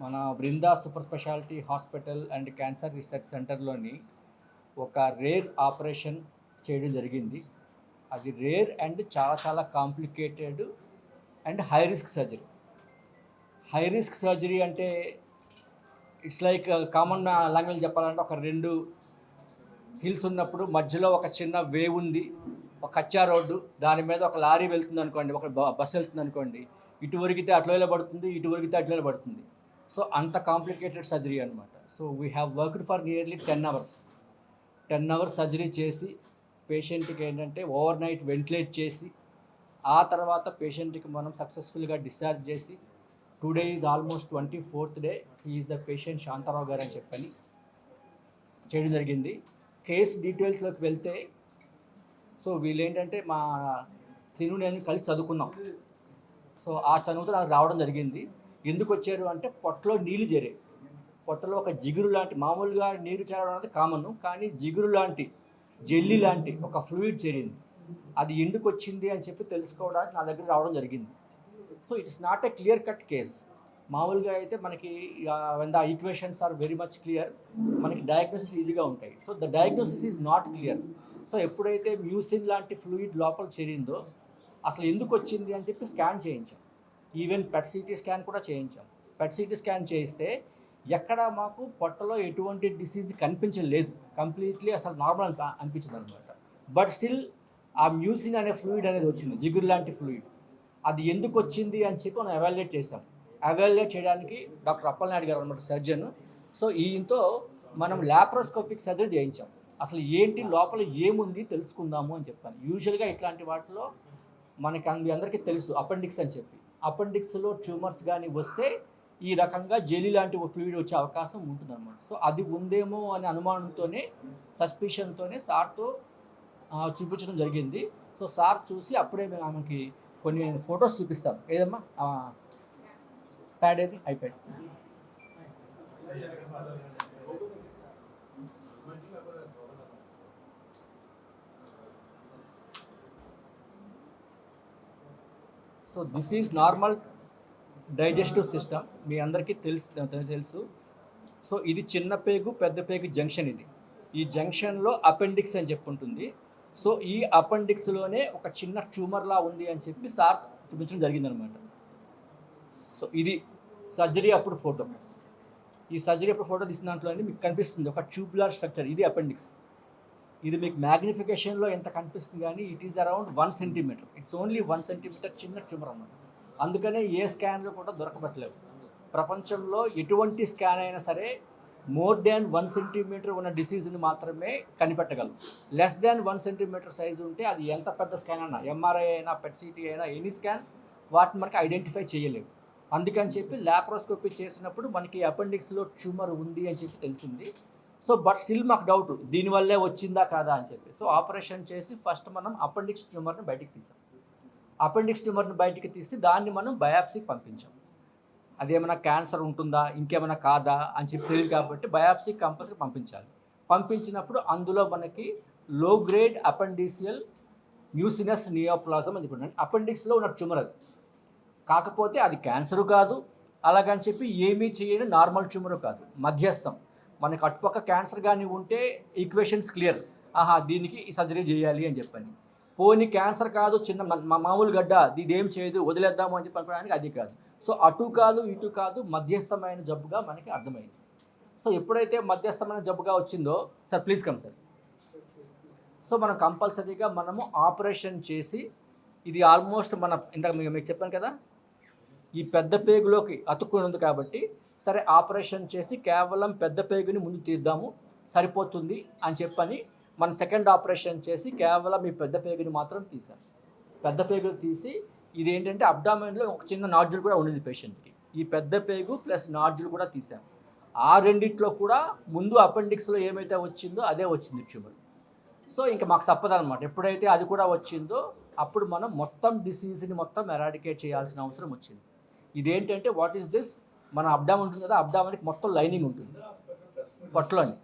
మన Brinda super speciality hospital and cancer research సెంటర్లోని ఒక rare operation చేయడం జరిగింది. అది రేర్ అండ్ చాలా చాలా complicated and high risk surgery. High risk surgery అంటే ఇట్స్ లైక్ కామన్ లాంగ్వేజ్ చెప్పాలంటే ఒక రెండు హిల్స్ ఉన్నప్పుడు మధ్యలో ఒక చిన్న వేవ్ ఉంది. ఒక కచ్చా రోడ్డు దాని మీద ఒక లారీ వెళ్తుంది అనుకోండి ఒక బ- బస్సు వెళ్తుంది అనుకోండి ఇటు ఒరిగితే అట్లా పడుతుంది ఇటు ఒరిగితే అట్లా పడుతుంది. సో అంత కాంప్లికేటెడ్ సర్జరీ అనమాట so we have worked for nearly ten hours ten hours surgery చేసి పేషెంట్కి ఏంటంటే ఓవర్ నైట్ వెంటిలేట్ చేసి ఆ తర్వాత పేషెంట్కి మనం సక్సెస్ఫుల్గా డిశ్చార్జ్ చేసి today is almost twenty fourth day is the patient Shantarao గారు అని చెప్పని చేయడం జరిగింది. కేస్ డీటెయిల్స్లోకి వెళ్తే సో వీళ్ళు ఏంటంటే మా తిను నేను కలిసి చదువుకున్నాం. సో ఆ చదువుతో నాకు రావడం జరిగింది. ఎందుకు వచ్చారు అంటే పొట్టలో నీళ్ళు జరే. పొట్టలో ఒక జిగురు లాంటి మామూలుగా నీరు చేరడం అనేది కామన్ కానీ జిగురు లాంటి జెల్లీ లాంటి ఒక ఫ్లూయిడ్ చేరింది అది ఎందుకు వచ్చింది అని చెప్పి తెలుసుకోవడానికి నా దగ్గర రావడం జరిగింది. So it's not a clear cut case. మామూలుగా అయితే మనకి when the equations are very much clear మనకి డయాగ్నోసిస్ ఈజీగా ఉంటాయి. So the diagnosis is not clear so ఎప్పుడైతే మ్యూసిన్ లాంటి ఫ్లూయిడ్ లోపల చేరిందో అసలు ఎందుకు వచ్చింది అని చెప్పి స్కాన్ చేయించాం. ఈవెన్ పెట్ సిటీ స్కాన్ కూడా చేయించాం. పెట్ సిటీ స్కాన్ చేయిస్తే ఎక్కడ మాకు పొట్టలో ఎటువంటి డిసీజ్ కనిపించలేదు. కంప్లీట్లీ అసలు నార్మల్ అనిపించదు అనమాట బట్ స్టిల్ ఆ మ్యూసిన్ అనే ఫ్లూయిడ్ అనేది వచ్చింది. జిగురు లాంటి ఫ్లూయిడ్ అది ఎందుకు వచ్చింది అని చెప్పి మనం ఎవాల్యుయేట్ చేస్తాం. ఎవాల్యుయేట్ చేయడానికి డాక్టర్ అప్పలనాయుడు గారు అనమాట సర్జన్ సో ఈయనతో మనం ల్యాప్రోస్కోపిక్ సర్జరీ చేయించాం. అసలు ఏంటి లోపల ఏముంది తెలుసుకుందాము అని చెప్పాను. యూజువల్గా ఇట్లాంటి వాటిలో మనకి అందరికీ తెలుసు అపెండిక్స్ అని చెప్పి. అపెండిక్స్లో ట్యూమర్స్ కానీ వస్తే ఈ రకంగా జెలీ లాంటి ఫ్లూయిడ్ వచ్చే అవకాశం ఉంటుందన్నమాట. సో అది ఉందేమో అనే అనుమానంతోనే సస్పిషన్తోనే సార్తో చూపించడం జరిగింది. సో సార్ చూసి అప్పుడే మేము ఆమెకి కొన్ని ఫొటోస్ చూపిస్తాం. ఏదమ్మా? ప్యాడ్ ఏది? IPad. So this is normal digestive system మీ అందరికీ తెలుసు తెలుసు. సో ఇది చిన్న పేగు పెద్ద పేగు జంక్షన్ ఇది. ఈ జంక్షన్లో అపెండిక్స్ అని చెప్పి ఉంటుంది సో ఈ అపెండిక్స్లోనే ఒక చిన్న ట్యూమర్లా ఉంది అని చెప్పి సార్ చూపించడం జరిగిందనమాట. సో ఇది సర్జరీ అప్పుడు ఫోటో. ఈ సర్జరీ అప్పుడు ఫోటో తీసిన దాంట్లో మీకు కనిపిస్తుంది ఒక ట్యూబులర్ స్ట్రక్చర్ ఇది అపెండిక్స్. ఇది మీకు మ్యాగ్నిఫికేషన్లో ఎంత కనిపిస్తుంది కానీ it is around one centimetre it's only one centimetre చిన్న ట్యూమర్ అన్నమాట. అందుకనే ఏ స్కాన్లో కూడా దొరకబట్టలేవు ప్రపంచంలో ఎటువంటి స్కాన్ అయినా సరే మోర్ దాన్ వన్ సెంటీమీటర్ ఉన్న డిసీజ్ని మాత్రమే కనిపెట్టగలరు less than one centimetre size ఉంటే అది ఎంత పెద్ద స్కాన్ అయినా ఎంఆర్ఐ అయినా పెట్సిటీ అయినా ఎనీ స్కాన్ వాటిని మనకి ఐడెంటిఫై చేయలేవు అందుకని చెప్పి లాప్రోస్కోపీ చేసినప్పుడు మనకి అపెండిక్స్లో ట్యూమర్ ఉంది అని చెప్పి తెలిసింది. సో బట్ స్టిల్ మాకు డౌట్ దీనివల్లే వచ్చిందా కాదా అని చెప్పి. సో ఆపరేషన్ చేసి ఫస్ట్ మనం అపెండిక్స్ ట్యూమర్ని బయటికి తీసాం. అపెండిక్స్ ట్యూమర్ని బయటికి తీసి దాన్ని మనం బయాప్సీకి పంపించాం. అదేమైనా క్యాన్సర్ ఉంటుందా ఇంకేమైనా కాదా అని చెప్పి తెలియదు కాబట్టి బయాప్సీ కంపల్సరీ పంపించాలి. పంపించినప్పుడు అందులో మనకి లో గ్రేడ్ అపెండిసియల్ మ్యూసినస్ నియోప్లాజం అని చెప్పి అపెండిక్స్లో ఉన్న ట్యూమర్ అది. కాకపోతే అది క్యాన్సర్ కాదు. అలాగని చెప్పి ఏమీ చేయని నార్మల్ ట్యూమరు కాదు. మధ్యస్థం. మనకి అటుపక్క క్యాన్సర్ కానీ ఉంటే ఈక్వేషన్స్ క్లియర్ ఆహా దీనికి ఈ సర్జరీ చేయాలి అని చెప్పని. పోని క్యాన్సర్ కాదు చిన్న మా- మామూలు గడ్డ ఇది ఏం చేయదు వదిలేద్దాము అని చెప్పి అనుకోవడానికి అది కాదు. సో అటు కాదు ఇటు కాదు మధ్యస్థమైన జబ్బుగా మనకి అర్థమైంది. సో ఎప్పుడైతే మధ్యస్థమైన జబ్బుగా వచ్చిందో sir please come sir so మనం కంపల్సరీగా మనము ఆపరేషన్ చేసి ఇది ఆల్మోస్ట్ మన ఇంతకు మీకు మీకు చెప్పాను కదా ఈ పెద్ద పేగులోకి అతుక్కుని ఉంది కాబట్టి సరే ఆపరేషన్ చేసి కేవలం పెద్ద పేగుని ముందు తీద్దాము సరిపోతుంది అని చెప్పని మన సెకండ్ ఆపరేషన్ చేసి కేవలం ఈ పెద్ద పేగుని మాత్రం తీశారు. పెద్ద పేగులు తీసి ఇది ఏంటంటే అబ్డామెన్లో ఒక చిన్న నాడ్జుల్ కూడా ఉండేది పేషెంట్కి. ఈ పెద్ద పేగు ప్లస్ నాడ్జుల్ కూడా తీసాం ఆ రెండిట్లో కూడా ముందు అపెండిక్స్లో ఏమైతే వచ్చిందో అదే వచ్చింది ట్యూమర్. సో ఇంకా మాకు తప్పదనమాట ఎప్పుడైతే అది కూడా వచ్చిందో అప్పుడు మనం మొత్తం డిసీజ్ని మొత్తం ఎరాడికేట్ చేయాల్సిన అవసరం వచ్చింది. ఇదేంటంటే వాట్ ఈస్ దిస్? మన అబ్డామన్ ఉంటుంది కదా అబ్డామన్కి మొత్తం లైనింగ్ ఉంటుంది. పొట్టలోని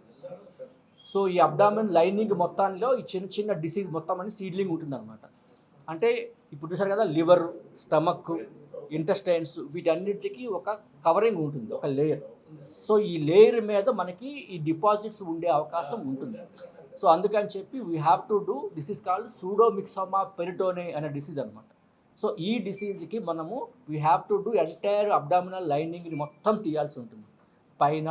సో ఈ అబ్డామన్ లైనింగ్ మొత్తంలో ఈ చిన్న చిన్న డిసీజ్ మొత్తం అని సీడ్లింగ్ ఉంటుంది అనమాట అంటే ఇప్పుడు చూసారు కదా లివర్ స్టమక్ ఇంటెస్టైన్స్ వీటన్నిటికీ ఒక కవరింగ్ ఉంటుంది ఒక లేయర్. సో ఈ లేయర్ మీద మనకి ఈ డిపాజిట్స్ ఉండే అవకాశం ఉంటుంది. సో అందుకని చెప్పి we have to do this is called pseudomyxoma peritonei అనే డిసీజ్ అనమాట సో ఈ డిసీజ్కి మనము we have to do entire abdominal లైనింగ్ని మొత్తం తీయాల్సి ఉంటుంది. పైన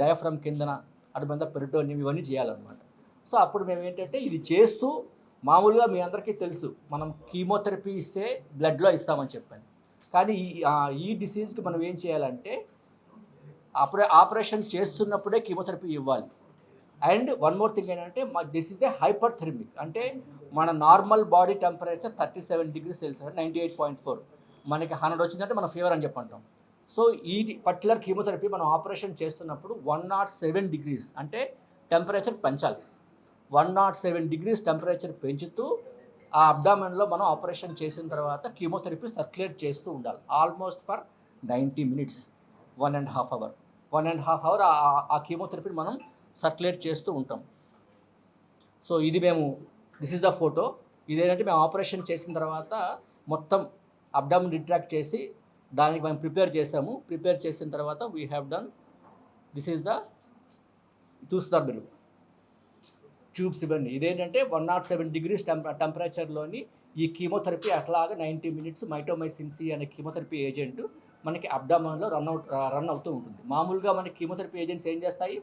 డయాఫ్రమ్ కిందన అటుబంద పెరిటోనియం ఇవన్నీ చేయాలన్నమాట. సో అప్పుడు మేము ఏంటంటే ఇది చేస్తూ మామూలుగా మీ అందరికీ తెలుసు మనం కీమోథెరపీ ఇస్తే బ్లడ్లో ఇస్తామని చెప్పాను. కానీ ఈ ఈ డిసీజ్కి మనం ఏం చేయాలంటే అప్పుడే ఆపరేషన్ చేస్తున్నప్పుడే కీమోథెరపీ ఇవ్వాలి. అండ్ వన్ మోర్ థింగ్ ఏంటంటే దిస్ ఇస్ ద హైపర్ థెర్మిక్ అంటే మన normal body temperature thirty seven degree celsius ninety eight point four. మనకి హండ్రెడ్ వచ్చిందంటే మన ఫీవర్ అని చెప్పంటాం. సో ఈ పర్టికులర్ కీమోథెరపీ మనం ఆపరేషన్ చేస్తున్నప్పుడు వన్ నాట్ సెవెన్ డిగ్రీస్ అంటే టెంపరేచర్ పెంచాలి. One nought seven degrees temperature పెంచుతూ ఆ అబ్డామెన్లో మనం ఆపరేషన్ చేసిన తర్వాత కీమోథెరపీ సర్క్యులేట్ చేస్తూ ఉండాలి. Almost for ninety minutes one and half hour. One and half hour ఆ కీమోథెరపీని మనం సర్క్యులేట్ చేస్తూ ఉంటాం. సో ఇది మేము దిస్ ఇస్ ద ఫోటో ఇదేంటంటే మేము ఆపరేషన్ చేసిన తర్వాత మొత్తం అబ్డామిన్ రిట్రాక్ట్ చేసి దానికి మేము ప్రిపేర్ చేసాము. ప్రిపేర్ చేసిన తర్వాత we have done this is the చూస్తారు మీరు ట్యూబ్స్ ఇవన్నీ. ఇదేంటంటే one nought seven degrees temp టెంపరేచర్లోని ఈ కీమోథెరపీ అట్లాగా నైంటీ మినిట్స్ మైటోమైసిన్సి అనే కీమోథెరపీ ఏజెంట్ మనకి అబ్డామన్లో రన్ అవుట్ రన్ అవుతూ ఉంటుంది. మామూలుగా మనకి కీమోథెరపీ ఏజెంట్స్ ఏం చేస్తాయి?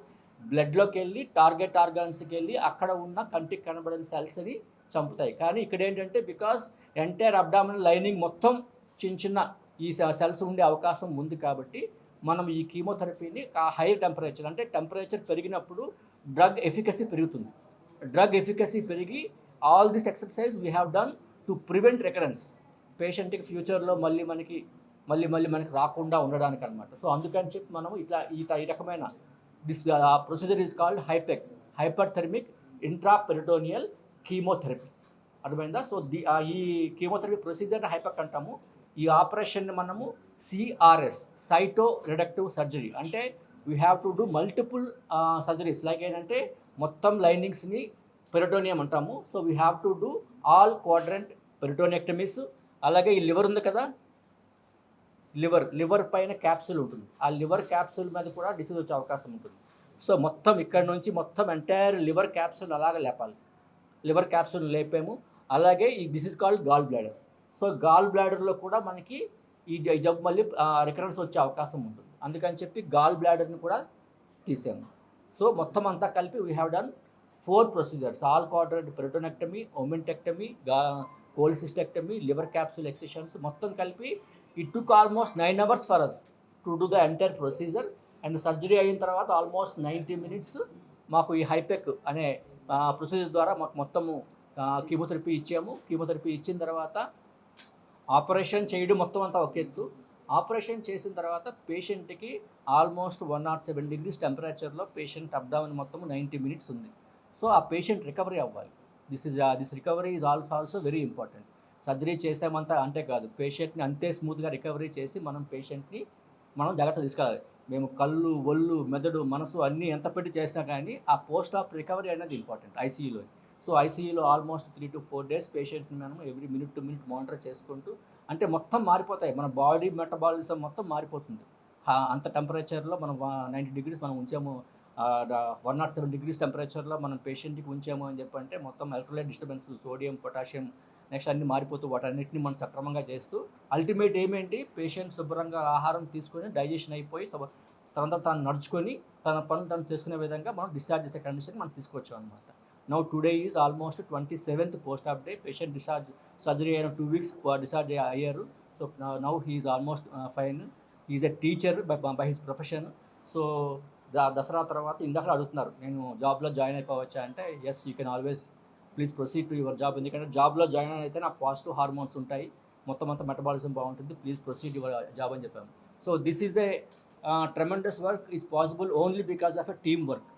బ్లడ్లోకి వెళ్ళి టార్గెట్ ఆర్గాన్స్కి వెళ్ళి అక్కడ ఉన్న కంటికి కనబడని సెల్స్ని చంపుతాయి. కానీ ఇక్కడ ఏంటంటే బికాస్ ఎంటైర్ అబ్డామినల్ లైనింగ్ మొత్తం చిన్న చిన్న ఈ సెల్స్ ఉండే అవకాశం ఉంది కాబట్టి మనం ఈ కీమోథెరపీని ఆ హై టెంపరేచర్ అంటే టెంపరేచర్ పెరిగినప్పుడు డ్రగ్ ఎఫికసీ పెరుగుతుంది. డ్రగ్ ఎఫికసీ పెరిగి all this exercise we have done to prevent recurrence. పేషెంట్కి ఫ్యూచర్లో మళ్ళీ మనకి మళ్ళీ మళ్ళీ మనకి రాకుండా ఉండడానికి అనమాట సో అందుకని చెప్పి మనం ఇట్లా ఈ ఈ రకమైన this procedure is called హైపెక్ hyper thermic intra peritoneal chemotherapy అర్థమైందా సో ది uh, ఈ కీమోథెరపీ ప్రొసీజర్ని హైపెక్ అంటాము ఈ ఆపరేషన్ని మనము సిఆర్ఎస్ సైటో రిడక్టివ్ సర్జరీ అంటే we have to do multiple surgeries like ఏంటంటే మొత్తం లైనింగ్స్ని పెరిటోనియం అంటాము. So we have to do all quadrant peritonectomies అలాగే ఈ లివర్ ఉంది కదా లివర్ లివర్ పైన క్యాప్సూల్ ఉంటుంది. ఆ లివర్ క్యాప్సూల్ మీద కూడా డిసీజ్ వచ్చే అవకాశం ఉంటుంది. సో మొత్తం ఇక్కడ నుంచి మొత్తం ఎంటైర్ లివర్ క్యాప్సూల్ అలాగే లేపాలి. లివర్ క్యాప్సూల్ లేపాము. అలాగే ఈ disease called gall bladder. So gall బ్లాడర్లో కూడా మనకి ఈ జబ్బు మళ్ళీ రికరెన్స్ వచ్చే అవకాశం ఉంటుంది. అందుకని చెప్పి గాల్ బ్లాడర్ని కూడా తీసాము సో మొత్తం అంతా కలిపి we have done four procedures all quadrant peritonectomy omentectomy గా కోల్సిస్టెక్టమీ లివర్ క్యాప్సూల్ ఎక్సెషన్స్ మొత్తం కలిపి it took almost nine hours for us to do the entire procedure and surgery అయిన తర్వాత ఆల్మోస్ట్ నైంటీ మినిట్స్ మాకు ఈ హైపెక్ అనే ప్రొసీజర్ ద్వారా మాకు మొత్తము కీమోథెరపీ ఇచ్చాము. కీమోథెరపీ ఇచ్చిన తర్వాత ఆపరేషన్ చేయడం మొత్తం అంతా ఒక ఎత్తు. ఆపరేషన్ చేసిన తర్వాత పేషెంట్కి almost one nought seven degrees టెంపరేచర్లో patient up down మొత్తం నైంటీ మినిట్స్ ఉంది. సో ఆ పేషెంట్ రికవరీ అవ్వాలి. This is this recovery is all also very important surgery చేసామంతా అంటే కాదు. పేషెంట్ని అంతే స్మూత్గా రికవరీ చేసి మనం పేషెంట్ని మనం జాగ్రత్త తీసుకోవాలి మేము కళ్ళు ఒళ్ళు మెదడు మనసు అన్నీ ఎంత పెట్టి చేసినా కానీ ఆ పోస్ట్ ఆఫ్ రికవరీ అనేది ఇంపార్టెంట్ ఐసీయూలో సో ఐసీయూలో almost three to four days పేషెంట్ని మనం every minute to minute monitor చేసుకుంటూ అంటే మొత్తం మారిపోతాయి. మన బాడీ మెటబాలిజం మొత్తం మారిపోతుంది. అంత టెంపరేచర్లో మనం నైంటీ డిగ్రీస్ మనం ఉంచాము. వన్ నాట్ సెవెన్ డిగ్రీస్ టెంపరేచర్లో మనం పేషెంట్కి ఉంచాము అని చెప్పంటే మొత్తం electrolyte disturbance sodium potassium next అన్ని మారిపోతూ వాటన్నిటిని మనం సక్రమంగా చేస్తూ అల్టిమేట్ ఏమేంటి? పేషెంట్ శుభ్రంగా ఆహారం తీసుకొని డైజెషన్ అయిపోయి శుభ- తనంతా తాను నడుచుకొని తన పనులు తను చేసుకునే విధంగా మనం డిశ్చార్జ్ చేసే కండిషన్ మనం తీసుకొచ్చాం అనమాట now today is almost twenty seventh post op day patient discharge surgery అయిన టూ వీక్స్ డిశ్చార్జ్ అయ్యారు. So now he is almost fine is a teacher by by his profession so Dussehra తర్వాత ఇందాక అడుగుతున్నారు. నేను జాబ్లో జాయిన్ అయిపోవచ్చా అంటే yes you can always please proceed to your job ఎందుకంటే జాబ్లో జాయిన్ అయితే నాకు పాజిటివ్ హార్మోన్స్ ఉంటాయి. మొత్తం అంతా మెటబాలిజం బాగుంటుంది. ప్లీజ్ ప్రొసీడ్ యువర్ జాబ్ అని చెప్పాము. So this is a tremendous work is possible only because of a team work